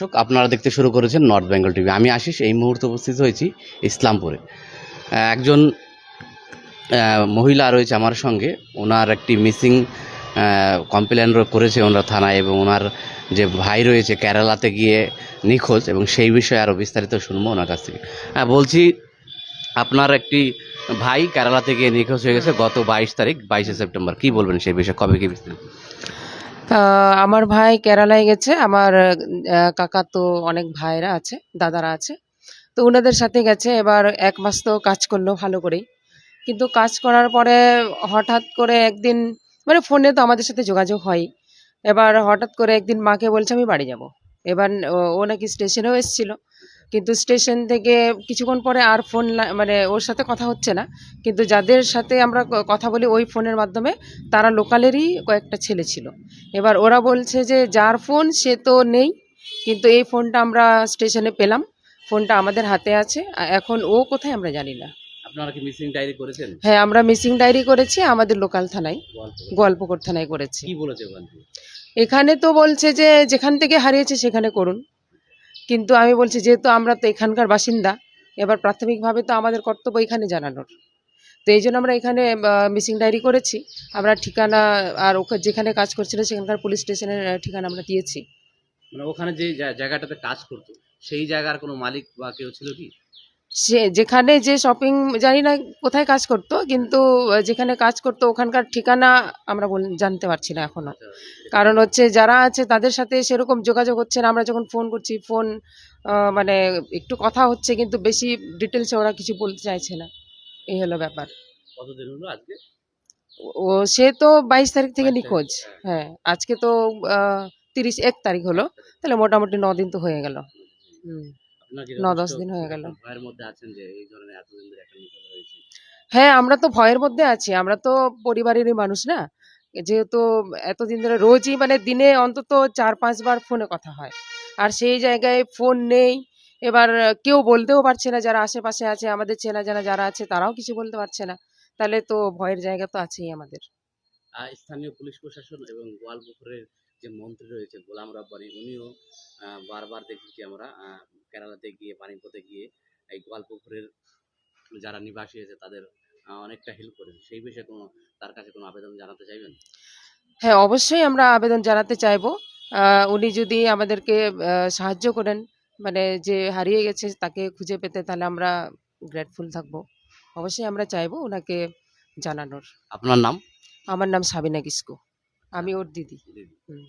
দর্শক, আপনারা দেখতে শুরু করেছেন নর্থ বেঙ্গল টিভি আমি আশিস, এই মুহূর্তে উপস্থিত হয়েছি ইসলামপুরে। একজন মহিলা রয়েছে আমার সঙ্গে। ওনার একটি মিসিং কমপ্লেন করেছে ওনার থানায় এবং ওনার যে ভাই রয়েছে কেরালাতে গিয়ে নিখোঁজ এবং সেই বিষয়ে আরও বিস্তারিত শুনব ওনার কাছ থেকে। হ্যাঁ বলছি, আপনার একটি ভাই কেরালাতে গিয়ে নিখোঁজ হয়ে গেছে গত বাইশ তারিখ, বাইশে সেপ্টেম্বর। কি বলবেন সেই বিষয়ে? কবে কি বিস্তারিত? আমার ভাই কেরালায় গেছে। আমার কাকা তো অনেক ভাইরা আছে, দাদারা আছে। তো ওনাদের সাথে গেছে। এবার এক মাস তো কাজ করল ভালো করেই। কিন্তু কাজ করার পরে হঠাৎ করে একদিন মানে ফোনে তো আমাদের সাথে যোগাযোগ হয় এবার হঠাৎ করে একদিন মাকে বলছে, আমি বাড়ি যাব। এবার ও নাকি স্টেশনেও এসেছিল। কিন্তু স্টেশন থেকে কিছুক্ষণ পরে আর ফোন মানে ওর সাথে কথা হচ্ছে না। কিন্তু যাদের সাথে আমরা কথা বলি ওই ফোনের মাধ্যমে তারা লোকালেরই কয়েকটা ছেলে ছিল। এবার ওরা বলছে যে যার ফোন সে তো নেই। কিন্তু এই ফোনটা আমরা স্টেশনে পেলাম। ফোনটা আমাদের হাতে আছে। এখন ও কোথায় আমরা জানি না। আপনারা কি মিসিং ডায়েরি করেছেন? হ্যাঁ আমরা মিসিং ডায়েরি করেছি আমাদের লোকাল থানায়। গোয়ালপুকুর থানায় করেছি। কি বলেছে এখানে তো বলছে যে যেখান থেকে হারিয়েছে সেখানে করুন। কিন্তু আমি বলছি, যেহেতু আমরা তো এখানকার বাসিন্দা, এবার প্রাথমিকভাবে তো আমাদের কর্তব্য এখানে জানানোর। তো এই জন্য আমরা এখানে মিসিং ডায়েরি করেছি। আমরা ঠিকানা আর ওকে যেখানে কাজ করছিল সেখানকার পুলিশ স্টেশনের ঠিকানা আমরা দিয়েছি। মানে ওখানে যে জায়গাটাতে কাজ করতো, সেই জায়গার কোনো মালিক বা কেউ ছিল কি? সে যেখানে যে শপিং জানি না কোথায় কাজ করতো কিন্তু যেখানে কাজ করতো ওখানকার ঠিকানা আমরা বল- জানতে পারছি না এখনও। কারণ হচ্ছে যারা আছে তাদের সাথে সেরকম যোগাযোগ হচ্ছে না আমরা যখন ফোন করছি ফোন মানে একটু কথা হচ্ছে কিন্তু বেশি ডিটেলসে ওরা কিছু বলতে চাইছে না। এই হলো ব্যাপার। ও সে তো বাইশ তারিখ থেকে নিখোঁজ। হ্যাঁ। হ্যাঁ আজকে তো তিরিশ এক তারিখ হলো। তাহলে মোটামুটি ন দিন তো হয়ে গেল। হুম। ন দশ দিন হয়ে গেল। ভয়ের মধ্যে আছেন যে এই ধরনের এতদিন ধরে একটা নিখোঁজ হয়েছে? হ্যাঁ আমরা তো ভয়ের মধ্যে আছি। আমরা তো পরিবারেরই মানুষ না? যেহেতু এতদিন ধরে রোজই মানে দিনে অন্তত চার পাঁচবার ফোনে কথা হয়। আর সেই জায়গায় ফোন নেই। এবার কেউ বলতেও পারছে না যারা আশেপাশে আছে আমাদের চেনা জানা যারা আছে তারাও কিছু বলতে পারছে না। তাহলে তো ভয়ের জায়গা তো আছেই আমাদের। স্থানীয় পুলিশ প্রশাসন এবং গোয়ালপুকুরের যে মন্ত্রী রয়েছে গোলাম রব্বানি উনিও বারবার দেখেছি আমরা কেরালাতে গিয়ে পানিপথে গিয়ে এই গোয়ালপুকুরের যারা নিবাসী আছে তাদের অনেকটা হেল্প করেছে। সেই বিষয়ে কোনো তার কাছে কোনো আবেদন জানাতে চাইবেন? হ্যাঁ অবশ্যই আমরা আবেদন জানাতে চাইব। আহ, উনি যদি আমাদেরকে সাহায্য করেন মানে যে হারিয়ে গেছে তাকে খুঁজে পেতে তাহলে আমরা গ্রেটফুল থাকব। অবশ্যই আমরা চাইব ওনাকে জানানোর। আপনার নাম? আমার নাম সাবিনা কিসকু। আমি ওর দিদি। হুম।